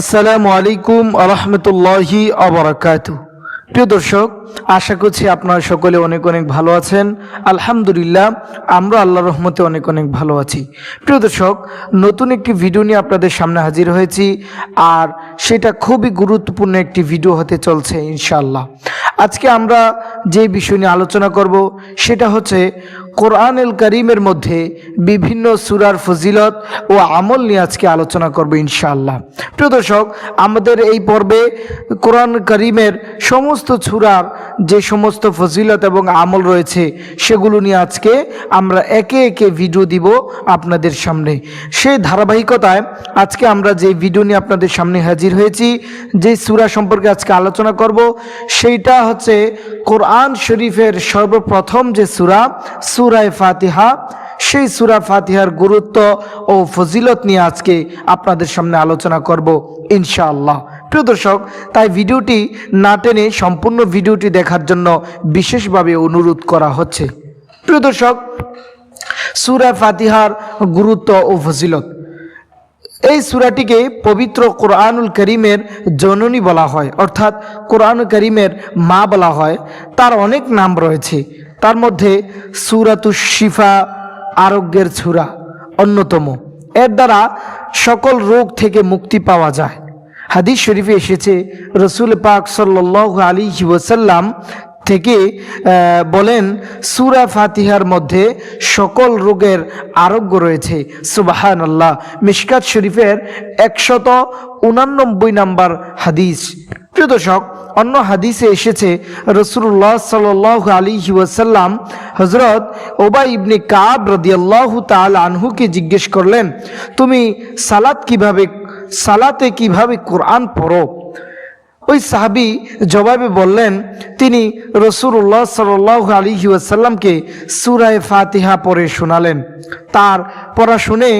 আসসালামু আলাইকুম আরহামতুল্লাহি আবরাকাতু প্রিয় দর্শক, আশা করছি আপনারা সকলে অনেক অনেক ভালো আছেন। আলহামদুলিল্লাহ, আমরা আল্লাহ রহমতে অনেক অনেক ভালো আছি। প্রিয় দর্শক, নতুন একটি ভিডিও নিয়ে আপনাদের সামনে হাজির হয়েছি আর সেটা খুবই গুরুত্বপূর্ণ একটি ভিডিও হতে চলছে ইনশাল্লাহ আজকে আমরা যে বিষয় নিয়ে আলোচনা করব, সেটা হচ্ছে কোরআনুল করিমের মধ্যে বিভিন্ন সুরার ফজিলত ও আমল নিয়ে আজকে আলোচনা করব ইনশাআল্লাহ। প্রিয় দর্শক, আমাদের এই পর্বে কোরআন করিমের সমস্ত সুরার যে সমস্ত ফজিলত এবং আমল রয়েছে, সেগুলো নিয়ে আজকে আমরা একে একে ভিডিও দিব আপনাদের সামনে। সেই ধারাবাহিকতায় আজকে আমরা যে ভিডিও নিয়ে আপনাদের সামনে হাজির হয়েছি, যে সুরা সম্পর্কে আজকে আলোচনা করব, সেইটা হচ্ছে কোরআন শরীফের সর্বপ্রথম যে সুরা সুরায় ফাতিহা, সেই সুরা ফাতিহার গুরুত্ব ও ফজিলত নিয়ে আজকে আপনাদের সামনে আলোচনা করব ইনশাআল্লাহ। প্রিয় দর্শক, তাই ভিডিওটি না টেনে সম্পূর্ণ ভিডিওটি দেখার জন্য বিশেষভাবে অনুরোধ করা হচ্ছে। প্রিয় দর্শক, সুরা ফাতিহার গুরুত্ব ও ফজিলত। এই সুরাটিকে পবিত্র কোরআনুল করিমের জননী বলা হয়, অর্থাৎ কোরআন করিমের মা বলা হয়। তার অনেক নাম রয়েছে। তার মধ্যে সুরাতুস শিফা আরোগ্যের ছুরা অন্যতম। এর দ্বারা সকল রোগ থেকে মুক্তি পাওয়া যায়। হাদিস শরীফে এসেছে, রসুল পাক সাল্লাহ আলী ওসাল্লাম থেকে বলেন, সুরা ফাতিহার মধ্যে সকল রোগের আরোগ্য রয়েছে। সুবাহান আল্লাহ মিশকাত শরীফের একশত উনানব্বই নাম্বার হাদিস। প্রিয় দর্শক অন্য হাদিসে এসেছে রসুল্লাহ সাল আলী ওয়াসাল্লাম হজরত ওবাই ইবনে কাব রদিয়াল্লাহ তাল আনহুকে জিজ্ঞেস করলেন, তুমি সালাত কীভাবে, সালাতে কীভাবে কোরআন পড়ো? ওই সাহাবি জবাবে বললেন, তিনি রসুল্লাহ সাল আলী ওয়াসাল্লামকে সুরায় ফাতিহা পড়ে শোনালেন। তার পড়া শুনে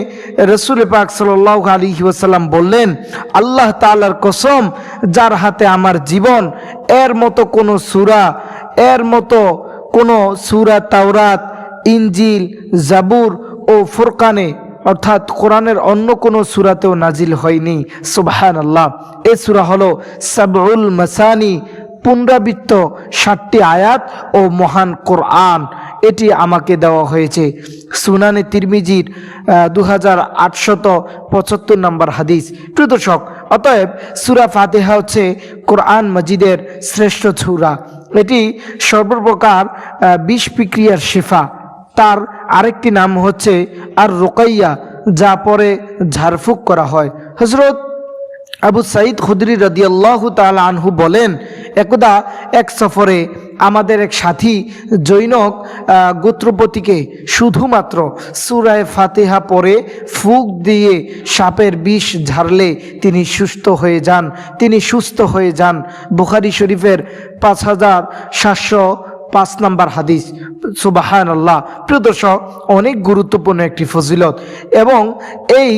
রসুল পাক সাল্লাহ আলী ওয়াসাল্লাম বললেন, আল্লাহ তালার কসম, যার হাতে আমার জীবন, এর মতো কোনো সুরা, এর মতো কোনো সুরা তাওরাত ইঞ্জিল জাবুর ও ফুরকানে অর্থাৎ কোরআনের অন্য কোনো সুরাতেও নাজিল হয়নি। সুবাহান আল্লাহ এ সুরা হলো সাবউল মাসানি, পুনরাবৃত্ত ষাটটি আয়াত ও মহান কোরআন। এটি আমাকে দেওয়া হয়েছে। সুনানে তিরমিজির দু হাজার আটশত পঁচাত্তর নম্বর হাদিস। প্রিয় দর্শক, অতএব সুরা ফাতেহা হচ্ছে কোরআন মজিদের শ্রেষ্ঠ সুরা। এটি সর্বপ্রকার বিষ বিক্রিয়ার শিফা। তার আরেকটি নাম হচ্ছে আর রোকাইয়া যা পরে ঝাড়ফুঁক করা হয়। হজরত আবু সাইদ খুদরি রদিয়াল্লাহ তাল আনহু বলেন, একদা এক সফরে আমাদের এক সাথী জৈনক গোত্রপতিকে শুধুমাত্র সুরায় ফাতেহা পরে ফুক দিয়ে সাপের বিষ ঝাড়লে তিনি সুস্থ হয়ে যান। তিনি সুস্থ হয়ে যান। বুখারি শরীফের পাঁচ হাজার সাতশো পাঁচ নাম্বার হাদিস সুবাহান আল্লাহ প্রিয়দর্শক অনেক গুরুত্বপূর্ণ একটি ফজিলত এবং এই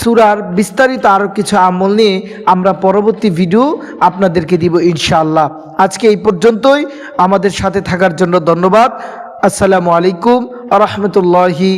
সুরার বিস্তারিত আরও কিছু আমল নিয়ে আমরা পরবর্তী ভিডিও আপনাদেরকে দিব ইনশাআল্লাহ। আজকে এই পর্যন্তই। আমাদের সাথে থাকার জন্য ধন্যবাদ। আসসালামু আলাইকুম আ রহমতুল্লাহি